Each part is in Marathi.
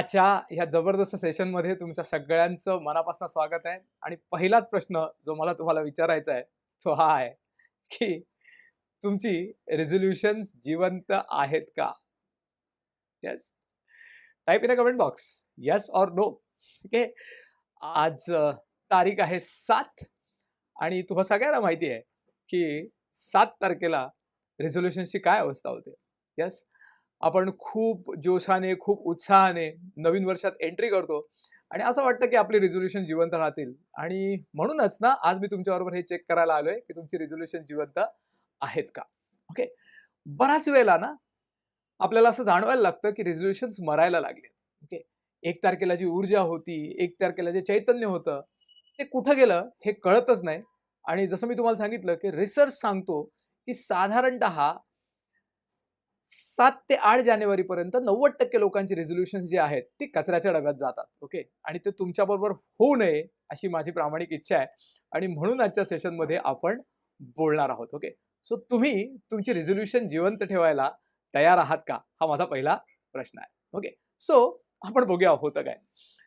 अच्छा ह्या जबरदस्त सेशनमध्ये तुमच्या सगळ्यांचं मनापासून स्वागत आहे. आणि पहिलाच प्रश्न जो मला तुम्हाला विचारायचा आहे तो हा आहे की तुमची रेझोल्युशन्स जिवंत आहेत का? Yes type in a comment box yes or no okay आज तारीख आहे सात आणि तुम्हा सगळ्यांना माहिती आहे की सात तारखेला रेझोल्युशनची काय अवस्था होते? येस आपण खूप जोशाने खूप उत्साहाने नवीन वर्षात एंट्री करतो. आणि असं वाटतं की आपली रिझोल्युशन जिवंत राहतील. आणि म्हणूनच ना आज मी तुमच्याबरोबर हे चेक करायला आलोय की तुमची रिझोल्युशन जिवंत आहेत का? ओके बराच वेळेला ना आपल्याला असं जाणवायला लागतं की रिझोल्युशन्स मरायला लागले. ओके एक तारखेला जी ऊर्जा होती एक तारखेला जे चैतन्य होतं ते कुठं गेलं हे कळतच नाही. आणि जसं मी तुम्हाला सांगितलं की रिसर्च सांगतो की साधारणतः सात ते आठ जानेवारीपर्यंत नव्वद टक्के लोकांची रेझोल्युशन जी आहेत ती कचऱ्याच्या डब्यात जातात ओके आणि ते तुमच्याबरोबर होऊ नये अशी माझी प्रामाणिक इच्छा आहे. आणि म्हणून आजच्या सेशनमध्ये आपण बोलणार आहोत ओके सो तुम्ही तुमची रेझोल्युशन जिवंत ठेवायला तयार आहात का? हा माझा पहिला प्रश्न आहे ओके सो आपण बघूया होतं काय.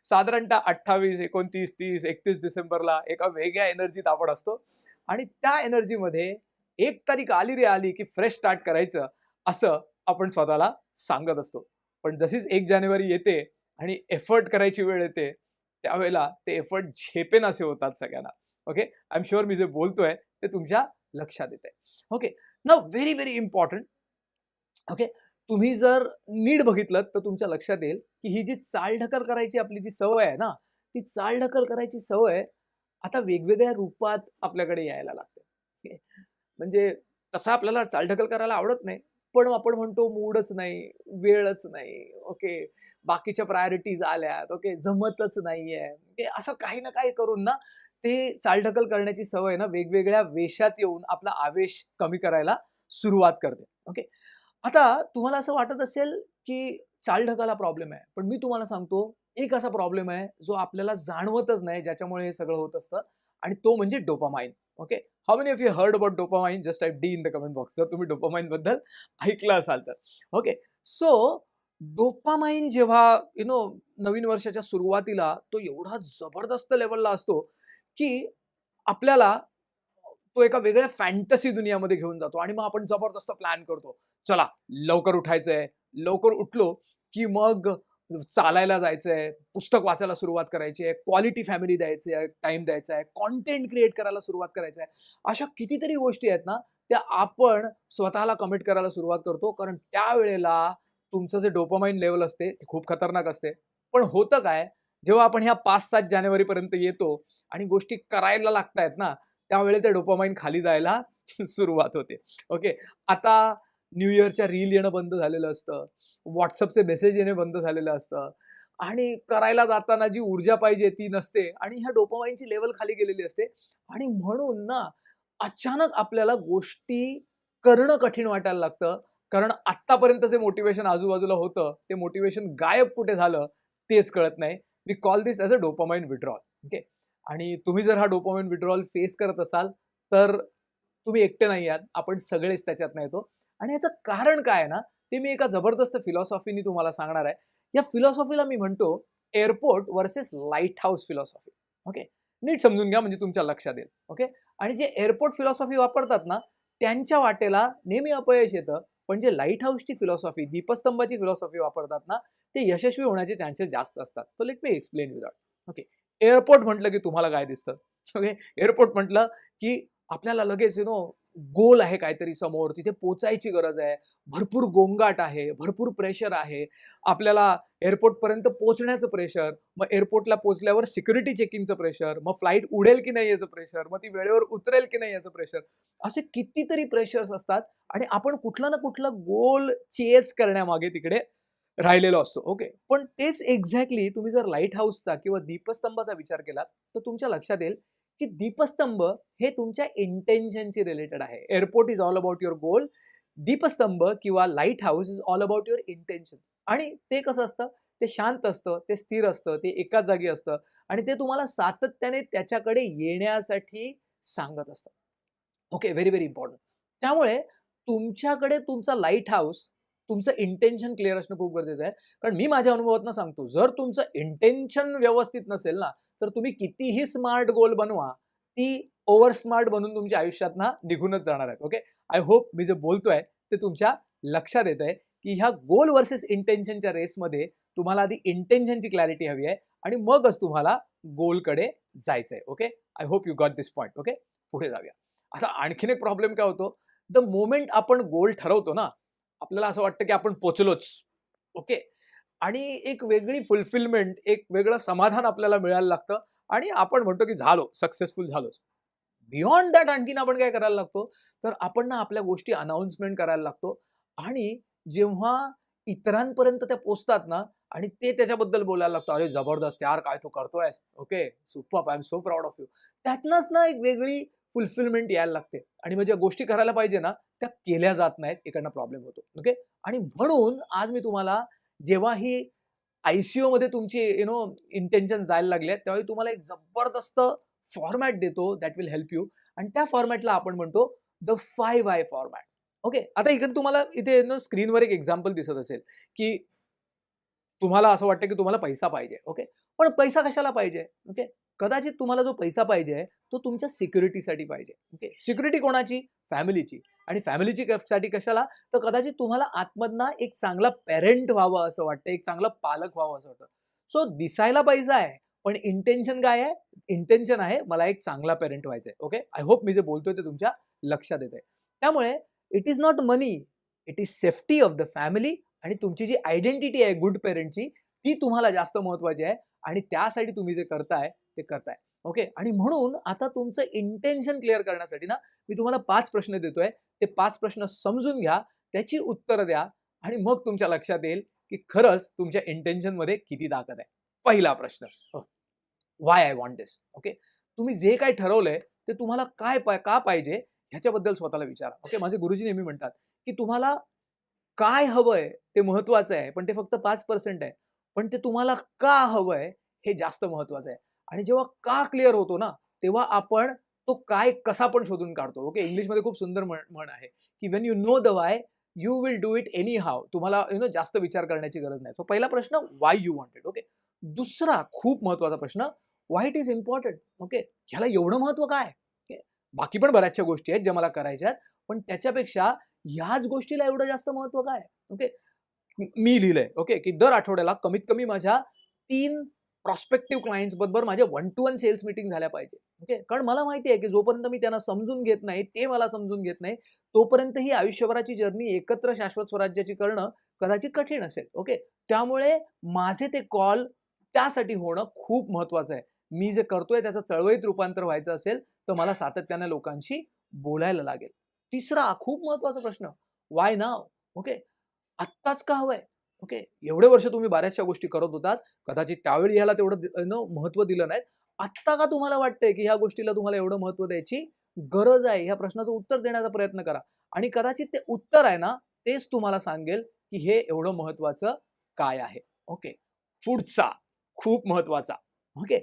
साधारणतः अठ्ठावीस एकोणतीस तीस एकतीस डिसेंबरला एका वेगळ्या एनर्जीत आपण असतो. आणि त्या एनर्जीमध्ये एक तारीख आली रे आली की फ्रेश स्टार्ट करायचं असं आपण स्वतःला सांगत असतो. पण जशीच एक जानेवारी येते आणि एफर्ट करायची वेळ येते त्यावेळेला ते एफर्ट झेपेन असे होतात सगळ्यांना. ओके आय एम शुअर मी जे बोलतोय ते तुमच्या लक्षात येते ओके न व्हेरी व्हेरी इम्पॉर्टंट ओके तुम्ही जर नीड बघितलं तर तुमच्या लक्षात येईल की ही जी चालढकल करायची आपली जी सवय आहे ना ती चालढकल करायची सवय आता वेगवेगळ्या रूपात आपल्याकडे यायला लागते. म्हणजे तसं आपल्याला चालढकल करायला आवडत नाही. पण आपण म्हणतो मूडच नाही वेळच नाही ओके. बाकीच्या प्रायोरिटीज आल्यात ओके. जमतच नाहीये. ते असं काही ना काही करून ना ते चालढकल करण्याची सवय ना वेगवेगळ्या वेशात येऊन आपला आवेश कमी करायला सुरुवात करते. ओके. आता तुम्हाला असं वाटत असेल की चालढकला प्रॉब्लेम आहे पण मी तुम्हाला सांगतो एक असा प्रॉब्लेम आहे जो आपल्याला जाणवतच नाही ज्याच्यामुळे हे सगळं होत असतं आणि तो म्हणजे dopamine okay how many of you heard about dopamine just type D in the comment box जर तुम्ही डोपामाइनबद्दल ऐकलं असाल तर. ओके सो डोपामाइन जेव्हा यु नो नवीन वर्षाच्या सुरुवातीला तो एवढा जबरदस्त लेवलला असतो की आपल्याला तो एका वेगळ्या फॅन्टसी दुनियामध्ये घेऊन जातो आणि मग आपण जबरदस्त प्लॅन करतो. चला लवकर उठायचंय. लवकर उठलो की मग चालायला जायचंय पुस्तक वाचायला सुरुवात करायची आहे क्वालिटी फॅमिली द्यायची आहे टाइम द्यायचा आहे कॉन्टेंट क्रिएट करायला सुरुवात करायचं आहे. अशा कितीतरी गोष्टी आहेत ना त्या आपण स्वतःला कमिट करायला सुरुवात करतो. कारण त्यावेळेला तुमचं जे डोपामाइन लेवल असते ती खूप खतरनाक असते. पण होतं काय जेव्हा आपण ह्या पाच सात जानेवारीपर्यंत येतो आणि गोष्टी करायला लागतायत ना त्यावेळेला ते डोपामाइन खाली जायला सुरुवात होते. ओके? आता न्यू इयरच्या रील येणं बंद झालेलं असतं. व्हॉट्सअपचे मेसेज येणे बंद झालेलं असतं. आणि करायला जाताना जी ऊर्जा पाहिजे ती नसते आणि ह्या डोपामाईनची लेवल खाली गेलेली असते. आणि म्हणून ना अचानक आपल्याला गोष्टी करणं कठीण वाटायला लागतं. कारण आत्तापर्यंत जे मोटिवेशन आजूबाजूला होतं. ते मोटिवेशन गायब कुठे झालं तेच कळत नाही. We call this as a dopamine withdrawal okay आणि तुम्ही जर हा डोपामाइन विड्रॉल फेस करत असाल तर तुम्ही एकटे नाही आहात. आपण सगळेच त्याच्यात येतो. आणि याचं कारण काय आहे ना ते मी एका जबरदस्त फिलॉसॉफीनी तुम्हाला सांगणार आहे. या फिलॉसॉफीला मी म्हणतो airport versus lighthouse philosophy okay नीट समजून घ्या म्हणजे तुमच्या लक्षात येईल. ओके आणि जे एअरपोर्ट फिलॉसॉफी वापरतात ना त्यांच्या वाटेला नेहमी अपयश येतं. पण जे लाइट हाऊसची फिलॉसॉफी दीपस्तंभाची फिलॉसॉफी वापरतात ना ते यशस्वी होण्याचे चान्सेस जास्त असतात. तो let me explain without okay airport म्हटलं की तुम्हाला काय दिसतं? ओके एअरपोर्ट म्हटलं की आपल्याला लगेच यु नो गोल आहे काहीतरी समोर तिथे पोचायची गरज आहे. भरपूर गोंगाट आहे भरपूर प्रेशर आहे. आपल्याला एअरपोर्ट पर्यंत प्रेशर मग एअरपोर्टला पोचल्यावर सिक्युरिटी चेकिंगचं प्रेशर मग फ्लाईट उडेल की नाही याचं प्रेशर मग ती वेळेवर उतरेल की नाही याचं प्रेशर असे कितीतरी प्रेशर्स असतात आणि आपण कुठला ना कुठला गोल चेस करण्यामागे तिकडे राहिलेलो असतो. ओके पण तेच एक्झॅक्टली तुम्ही जर लाइट हाऊसचा किंवा दीपस्तंभाचा विचार केला तर तुमच्या लक्षात येईल की दीपस्तंभ हे तुमच्या इंटेन्शनशी रिलेटेड आहे. Airport is all about your goal दीपस्तंभ किंवा lighthouse is all about your intention आणि ते कसं असतं? ते शांत असतं ते स्थिर असतं ते एकाच जागी असतं आणि ते तुम्हाला सातत्याने त्याच्याकडे येण्यासाठी सांगत असतं. ओके व्हेरी व्हेरी इम्पॉर्टंट त्यामुळे तुमच्याकडे तुमचा लाइट हाऊस तुमचं इंटेन्शन क्लिअर असणं खूप गरजेचं आहे. कारण मी माझ्या अनुभवातनं सांगतो जर तुमचं इंटेन्शन व्यवस्थित नसेल ना तर तुम्ही कितीही स्मार्ट गोल बनवा ती ओव्हर स्मार्ट बनून तुमच्या आयुष्यात ना निघूनच जाणार आहेत ओके आय होप मी जे बोलतोय ते तुमच्या लक्षात येत आहे की ह्या गोल वर्सेस इंटेन्शनच्या रेसमध्ये तुम्हाला आधी इंटेन्शनची क्लॅरिटी हवी आहे आणि मगच तुम्हाला गोलकडे जायचंय okay I hope you got this point okay पुढे जाऊया. आता आणखीन एक प्रॉब्लेम काय होतो? द मोमेंट आपण गोल ठरवतो ना आपल्याला असं वाटतं की आपण पोचलोच ओके आणि एक वेगळी फुलफिलमेंट एक वेगळं समाधान आपल्याला मिळायला लागतं. आणि आपण म्हणतो की झालो सक्सेसफुल झालो. बियॉन्ड दॅट आणखीन आपण काय करायला लागतो? तर आपण ना आपल्या गोष्टी अनाऊन्समेंट करायला लागतो. आणि जेव्हा इतरांपर्यंत त्या पोचतात ना आणि ते त्याच्याबद्दल बोलायला लागतो अरे जबरदस्त यार काय तो करतोय okay super I am so proud of you त्यातनंच ना एक वेगळी फुलफिलमेंट यायला लागते. आणि म्हणजे गोष्टी करायला पाहिजे ना त्या केल्या जात नाहीत इकडनं प्रॉब्लेम होतो. ओके? आणि म्हणून आज मी तुम्हाला जेव्हा ही आयसीयू मध्ये तुमची यु नो इंटेन्शन जायला लागले त्यावेळी तुम्हाला एक जबरदस्त फॉर्मॅट देतो दॅट विल हेल्प यू आणि त्या फॉर्मॅटला आपण म्हणतो the five why format okay आता इकडे तुम्हाला इथे ना स्क्रीनवर एक एक्झाम्पल दिसत असेल की तुम्हाला असं वाटतं की तुम्हाला पैसा पाहिजे. ओके पण पैसा कशाला पाहिजे? ओके कदाचित तुम्हाला जो पैसा पाहिजे तो तुमच्या सिक्युरिटीसाठी पाहिजे. ओके सिक्युरिटी कोणाची? फॅमिलीची आणि फॅमिलीची साठी कशाला? तर कदाचित तुम्हाला आतमधना एक चांगला पेरेंट व्हावं असं वाटतं एक चांगला पालक व्हावं असं वाटतं. सो दिसायला पाहिजे आहे पण इंटेन्शन काय आहे? इंटेन्शन आहे मला एक चांगला पेरेंट व्हायचं आहे ओके? आय होप मी जे बोलतोय ते तुमच्या लक्षात येते त्यामुळे it is not money it is safety of the family आणि तुमची जी आयडेंटिटी आहे गुड पेरेंटची ती तुम्हाला जास्त महत्वाची आहे आणि त्यासाठी तुम्ही जे करताय ते करताय. ओके? आणि म्हणून आता तुमचं इंटेन्शन क्लिअर करण्यासाठी ना मी तुम्हाला पाच प्रश्न देतोय. ते पाच प्रश्न समजून घ्या त्याची उत्तरं द्या आणि मग तुमच्या लक्षात येईल की खरंच तुमच्या इंटेन्शनमध्ये किती ताकद आहे. पहिला प्रश्न. Why I want this okay? तुम्ही जे काय ठरवलंय ते तुम्हाला काय पाय का पाहिजे ह्याच्याबद्दल स्वतःला विचारा. ओके? माझे गुरुजी नेहमी म्हणतात की तुम्हाला काय हवंय ते महत्वाचं आहे पण ते फक्त पाच पर्सेंट आहे. पण ते तुम्हाला का हवंय हे जास्त महत्वाचं आहे. आणि जेव्हा का क्लिअर होतो ना तेव्हा आपण तो काय कसा पण शोधून काढतो. ओके इंग्लिशमध्ये खूप सुंदर म्हण म्हण आहे की when you know the why you will do it anyhow तुम्हाला यु नो जास्त विचार करण्याची गरज नाही. सो पहिला प्रश्न वाय यू वॉन्टेड ओके दुसरा खूप महत्त्वाचा प्रश्न why it is important okay ह्याला एवढं महत्त्व काय? बाकी पण बऱ्याचशा गोष्टी आहेत ज्या मला करायच्या आहेत पण त्याच्यापेक्षा ह्याच गोष्टीला एवढं जास्त महत्त्व काय? ओके मी लिहिलंय ओके की दर आठवड्याला कमीत कमी माझ्या तीन प्रॉस्पेक्टिव्ह क्लायंट्स बरोबर माझ्या one to one sales meeting झाल्या पाहिजे. ओके कारण मला माहिती आहे की जोपर्यंत मी त्यांना समजून घेत नाही ते मला समजून घेत नाही तोपर्यंत ही आयुष्यभराची जर्नी एकत्र शाश्वत स्वराज्याची करणं कदाचित कठीण असेल. ओके त्यामुळे माझे ते कॉल त्यासाठी होणं खूप महत्वाचं आहे. मी जे करतोय त्याचं चळवळीत रूपांतर व्हायचं असेल तर मला सातत्याने लोकांशी बोलायला लागेल. तिसरा खूप महत्त्वाचा प्रश्न वाय नाव ओके आत्ताच का हवंय? ओके? एवढे वर्ष तुम्ही बऱ्याचशा गोष्टी करत होतात. कदाचित त्यावेळी ह्याला तेवढं महत्त्व दिलं नाही आत्ता का तुम्हाला वाटतंय की ह्या गोष्टीला तुम्हाला एवढं महत्त्व द्यायची गरज आहे? ह्या प्रश्नाचं उत्तर देण्याचा प्रयत्न करा. आणि कदाचित ते उत्तर आहे ना तेच तुम्हाला सांगेल की हे एवढं महत्वाचं काय आहे. ओके? पुढचा खूप महत्त्वाचा ओके?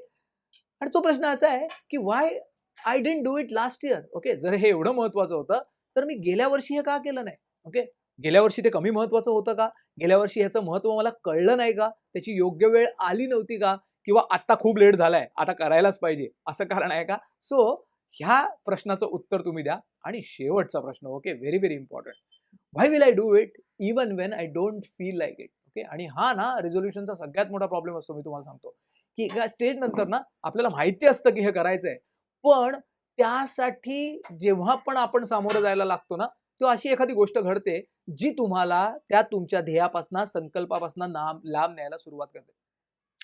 आणि तो प्रश्न असा आहे की why I didn't do it last year okay? जर हे एवढं महत्वाचं होतं तर मी गेल्या वर्षी हे का केलं नाही? ओके? गेल्या वर्षी ते कमी महत्वाचं होतं का? गेल्या वर्षी ह्याचं महत्त्व मला कळलं नाही का? त्याची योग्य वेळ आली नव्हती का? किंवा आता खूप लेट झालाय आता करायलाच पाहिजे असं कारण आहे का? सो ह्या प्रश्नाचं उत्तर तुम्ही द्या आणि शेवटचा प्रश्न okay very very important why will I do it even when I don't feel like it okay आणि हा ना रेझोल्युशनचा सगळ्यात मोठा प्रॉब्लेम असतो मी तुम्हाला सांगतो. की एका स्टेज नंतर ना आपल्याला माहिती असतं की हे करायचंय. पण त्यासाठी जेव्हा पण आपण सामोरं जायला लागतो ना किंवा अशी एखादी गोष्ट घडते जी तुम्हाला त्या तुमच्या ध्येयापासून संकल्पापासून लांब लांब न्यायला सुरुवात करते.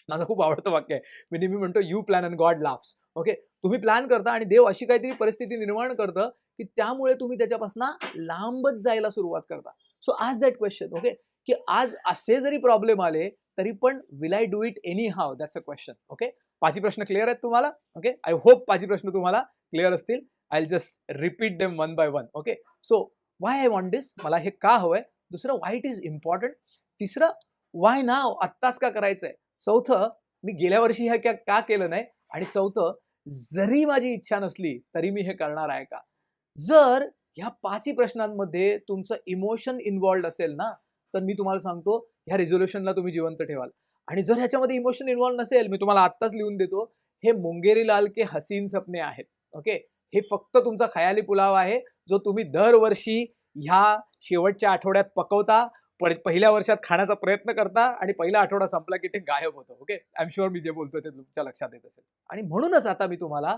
माझं खूप आवडतं वाक्य आहे. मी नेहमी म्हणतो you plan and God laughs okay तुम्ही प्लॅन करता आणि देव अशी काहीतरी परिस्थिती निर्माण करतं की त्यामुळे तुम्ही त्याच्यापासून लांबच जायला सुरुवात करता. सो आज दॅट क्वेश्चन ओके की आज असे जरी प्रॉब्लेम आले तरी पण will I do it anyhow that's a question okay पाची प्रश्न क्लिअर आहेत तुम्हाला? ओके आय होप पाची प्रश्न तुम्हाला क्लिअर असतील. I just repeat them one by one okay so why I want this मला हे का हवंय? दुसरं वाय इट इज इम्पॉर्टंट तिसरं वाय नाव आत्ताच का करायचंय? चौथं मी गेल्या वर्षी हे का- का केलं नाही? आणि चौथं जरी माझी इच्छा नसली तरी मी हे करणार आहे का? जर ह्या पाचही प्रश्नांमध्ये तुमचं इमोशन इन्वॉल्ड असेल ना तर मी तुम्हाला सांगतो ह्या रिझोल्युशनला तुम्ही जिवंत ठेवाल. आणि जर ह्याच्यामध्ये इमोशन इन्वॉल्व नसेल मी तुम्हाला आत्ताच लिहून देतो हे मुंगेरी लाल के हसीन सपने आहेत. ओके हे फक्त तुमचा खयाली पुलाव आहे. जो तुम्ही दरवर्षी ह्या शेवटच्या आठवड्यात पकवता पहिल्या वर्षात खाण्याचा प्रयत्न करता आणि पहिला आठवडा संपला की ते गायब होतं ओके? आय एम शुअर मी जे बोलतोय ते तुमच्या लक्षात येत असेल. आणि म्हणूनच आता मी तुम्हाला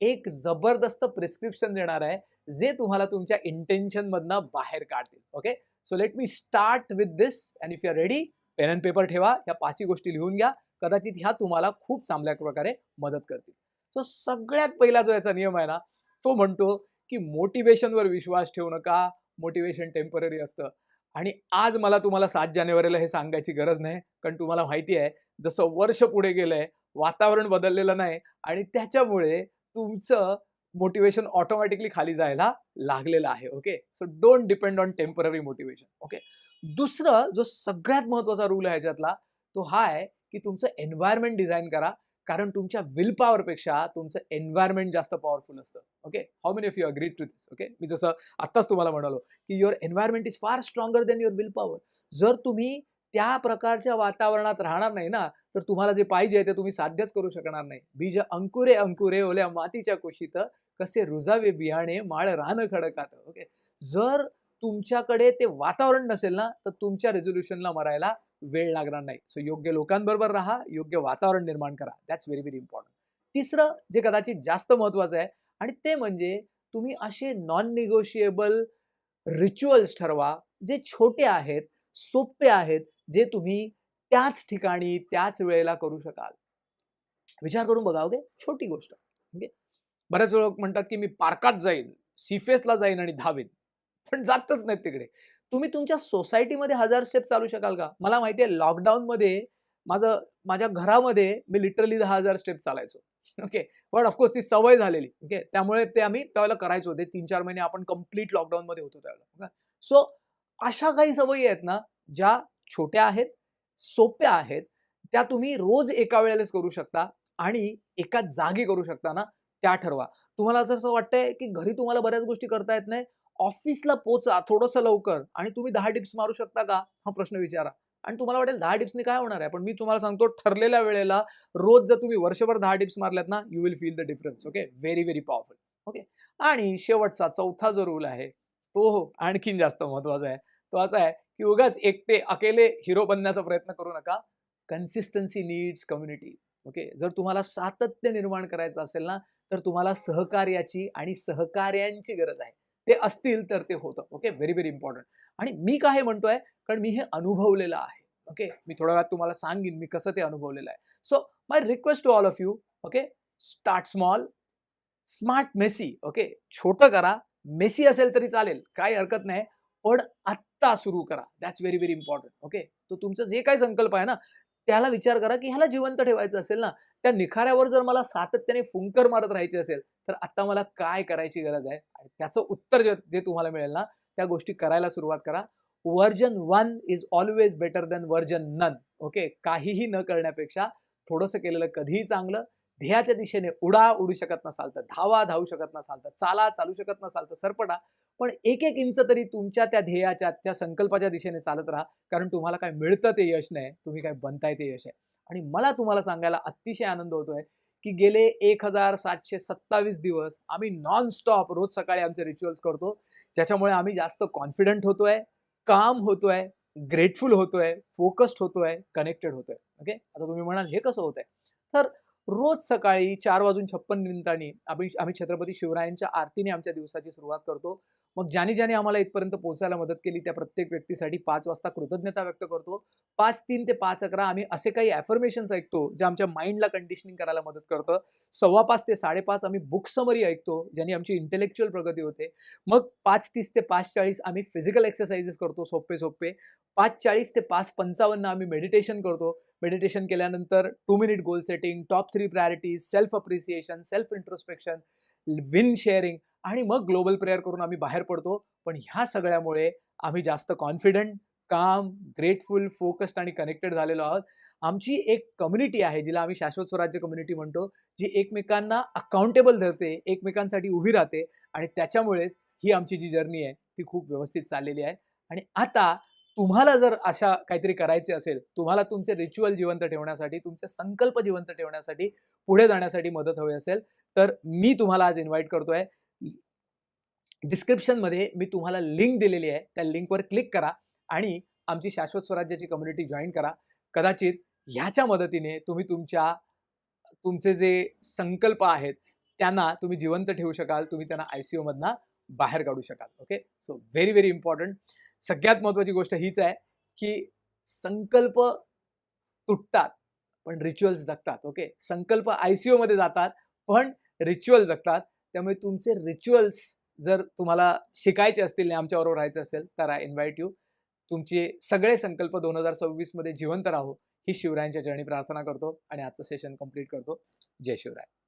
एक जबरदस्त प्रिस्क्रिप्शन देणार आहे जे तुम्हाला तुमच्या इंटेन्शनमधनं बाहेर काढतील okay? So let me start with this and if you are ready pen and paper ठेवा ह्या पाचही गोष्टी लिहून घ्या कदाचित ह्या तुम्हाला खूप चांगल्या प्रकारे मदत करतील. सो सगळ्यात पहिला जो याचा नियम आहे ना तो म्हणतो की मोटिवेशनवर विश्वास ठेवू नका. मोटिवेशन टेंपररी असतं. आणि आज मला तुम्हाला सात जानेवारीला हे सांगायची गरज नाही कारण तुम्हाला माहिती आहे जसं वर्ष पुढे गेलंय वातावरण बदललेलं नाही आणि त्याच्यामुळे तुमचं मोटिवेशन ऑटोमॅटिकली खाली जायला लागलेलं आहे okay so don't depend on temporary motivation okay दुसरं जो सगळ्यात महत्त्वाचा रूल आहे ह्याच्यातला तो हा आहे की तुमचं एन्व्हायरमेंट डिझाईन करा. कारण तुमच्या विल पॉवरपेक्षा तुमचं एन्व्हायरमेंट जास्त पॉवरफुल असतं. Okay how many of you agree to this okay मी जसं आत्ताच तुम्हाला म्हणालो की your environment is far stronger than your will power जर तुम्ही त्या प्रकारच्या वातावरणात राहणार नाही ना तर तुम्हाला जे पाहिजे ते तुम्ही साध्यच करू शकणार नाही. बीज अंकुरे अंकुरे ओल्या मातीच्या कुशीत कसे रुजावे बियाणे माळ रान खडकात. ओके जर तुमच्याकडे ते वातावरण नसेल ना तर तुमच्या रेझोल्युशनला मरायला वेळ लागणार नाही. सो योग्य लोकांबरोबर राहा योग्य वातावरण निर्माण करा. दॅट्स व्हेरी व्हेरी इम्पॉर्टंट तिसरं जे कदाचित जास्त महत्वाचं आहे आणि ते म्हणजे तुम्ही असे नॉन निगोशिएबल रिच्युअल्स ठरवा जे छोटे आहेत सोपे आहेत जे तुम्ही त्याच ठिकाणी त्याच वेळेला करू शकाल. विचार करून बघा ओके छोटी गोष्ट. ओके बऱ्याच लोक म्हणतात की मी पार्कात जाईन सीफेसला जाईन आणि धावेन. पण जातच नाहीत तिकडे. तुम्ही तुमच्या सोसायटीमध्ये हजार स्टेप चालू शकाल का? मला माहिती आहे लॉकडाऊनमध्ये माझं माझ्या घरामध्ये मी लिटरली दहा हजार स्टेप चालायचो. ओके? पण ऑफकोर्स ती सवय झालेली. ओके? त्यामुळे ते आम्ही त्यावेळेला करायचो. ते तीन चार महिने आपण कंप्लीट लॉकडाऊनमध्ये होतो त्यावेळेला. सो अशा काही सवयी आहेत ना ज्या छोट्या आहेत सोप्या आहेत त्या तुम्ही रोज एका वेळेलाच करू शकता आणि एका जागी करू शकता ना त्या ठरवा. तुम्हाला जर असं वाटतंय की घरी तुम्हाला बऱ्याच गोष्टी करता येत नाही ऑफिसला पोचा थोडंसं लवकर आणि तुम्ही दहा टिप्स मारू शकता का? हा प्रश्न विचारा. आणि तुम्हाला वाटेल दहा टिप्सनी काय होणार आहे? पण मी तुम्हाला सांगतो ठरलेल्या वेळेला रोज जर तुम्ही वर्षभर दहा टिप्स मारल्यात ना you will feel the difference okay very very powerful okay आणि शेवटचा चौथा जो रूल आहे तो आणखीन जास्त महत्त्वाचा आहे. तो असा आहे की उगाच एकटे अकेले हिरो बनण्याचा प्रयत्न करू नका. कन्सिस्टन्सी नीड्स कम्युनिटी ओके जर तुम्हाला सातत्य निर्माण करायचं असेल ना तर तुम्हाला सहकार्याची आणि सहकार्यांची गरज आहे. ते असतील तर ते होतं. ओके व्हेरी व्हेरी इम्पॉर्टंट आणि मी काय हे म्हणतोय? कारण मी हे अनुभवलेलं आहे. ओके मी थोड्या वेळात तुम्हाला सांगेन मी कसं ते अनुभवलेलं आहे. So my request to all of you okay start small smart messy okay छोटं करा. मेसी असेल तरी चालेल. काही हरकत नाही. पण आत्ता सुरू करा. That's very very important okay तो तुमचं जे काही संकल्प आहे ना त्याला विचार करा की ह्याला जिवंत ठेवायचं असेल ना त्या निखाऱ्यावर जर मला सातत्याने फुंकर मारत राहायचे असेल तर आता मला काय करायची गरज आहे? त्याचं उत्तर जे जे तुम्हाला मिळेल ना त्या गोष्टी करायला सुरुवात करा. Version one is always better than version none okay? काहीही न करण्यापेक्षा थोडंसं केलेलं कधीही चांगलं. ध्येयाच्या दिशेने उडा उडू शकत नसाल तर धावा धावू शकत नसाल तर चाला चालू शकत नसाल तर सरपटा. पण एक एक इंच तरी तुमच्या त्या ध्येयाच्या त्या संकल्पाच्या दिशेने चालत राहा. कारण तुम्हाला काय मिळतं ते यश नाही तुम्ही काय बनताय ते यश आहे. आणि मला तुम्हाला सांगायला अतिशय आनंद होतोय की गेले एक हजार सातशे सत्तावीस दिवस आम्ही नॉन स्टॉप रोज सकाळी आमचे रिच्युअल्स करतो. ज्याच्यामुळे आम्ही जास्त कॉन्फिडंट होतोय काम होतोय ग्रेटफुल होतोय फोकस्ड होतोय कनेक्टेड होतोय. ओके आता तुम्ही म्हणाल हे कसं होतंय? तर रोज सकाळी चार वाजून छप्पन मिनिटांनी आम्ही आम्ही छत्रपती शिवरायांच्या आरतीने आमच्या दिवसाची सुरुवात करतो. मग ज्याने ज्याने आम्हाला इथपर्यंत पोहोचायला मदत केली त्या प्रत्येक व्यक्तीसाठी पाच वाजता कृतज्ञता व्यक्त करतो. पाच तीन ते पाच अकरा आम्ही असे काही ॲफर्मेशन्स ऐकतो जे आमच्या माइंडला कंडिशनिंग करायला मदत करतं. सव्वा पाच ते साडेपाच आम्ही बुक समरी ऐकतो ज्याने आमची इंटेलेक्च्युअल प्रगती होते. मग पाच तीस ते पाच चाळीस आम्ही फिजिकल एक्सरसाइजेस करतो सोपे सोपे पाच चाळीस ते पाच पंचावन्न आम्ही मेडिटेशन करतो. मेडिटेशन केल्यानंतर two minute goal setting top three priorities self appreciation self introspection win sharing आणि मग ग्लोबल प्रेयर करून आम्ही बाहेर पडतो. पण ह्या सगळ्यामुळे आम्ही जास्त कॉन्फिडंट काम ग्रेटफुल फोकस्ड आणि कनेक्टेड झालेलो आहोत. आमची एक कम्युनिटी आहे जिला आम्ही शाश्वत स्वराज्य कम्युनिटी म्हणतो जी एकमेकांना अकाउंटेबल धरते एकमेकांसाठी उभी राहते आणि त्याच्यामुळेच ही आमची जी जर्नी आहे ती खूप व्यवस्थित चाललेली आहे. आणि आता तुम्हाला जर अशा काहीतरी करायचे असेल तुम्हाला तुमचे रिच्युअल जिवंत ठेवण्यासाठी तुमचे संकल्प जिवंत ठेवण्यासाठी पुढे जाण्यासाठी मदत हवी असेल तर मी तुम्हाला आज इन्व्हाइट करतोय. डिस्क्रिप्शनमध्ये मी तुम्हाला लिंक दिलेली आहे. त्या लिंकवर क्लिक करा आणि आमची शाश्वत स्वराज्याची कम्युनिटी जॉईन करा. कदाचित ह्याच्या मदतीने तुम्ही तुमच्या तुमचे जे संकल्प आहेत त्यांना तुम्ही जिवंत ठेवू शकाल तुम्ही त्यांना आय सी ओमधनं बाहेर काढू शकाल. Okay so very very important सगळ्यात महत्त्वाची गोष्ट हीच आहे की संकल्प तुटतात पण रिच्युअल्स जगतात ओके संकल्प आय सी ओमध्ये जातात पण रिच्युअल जगतात. त्यामुळे तुमचे रिच्युअल्स जर तुम्हाला शिकायचे असतील आणि आमच्याबरोबर राहायचं असेल तर आय इन्व्हाइट यू तुमचे सगळे संकल्प दोन हजार सव्वीसमध्ये जिवंत राहो. ही शिवरायांच्या चरणी प्रार्थना करतो आणि आजचं सेशन कंप्लीट करतो. जय शिवराय.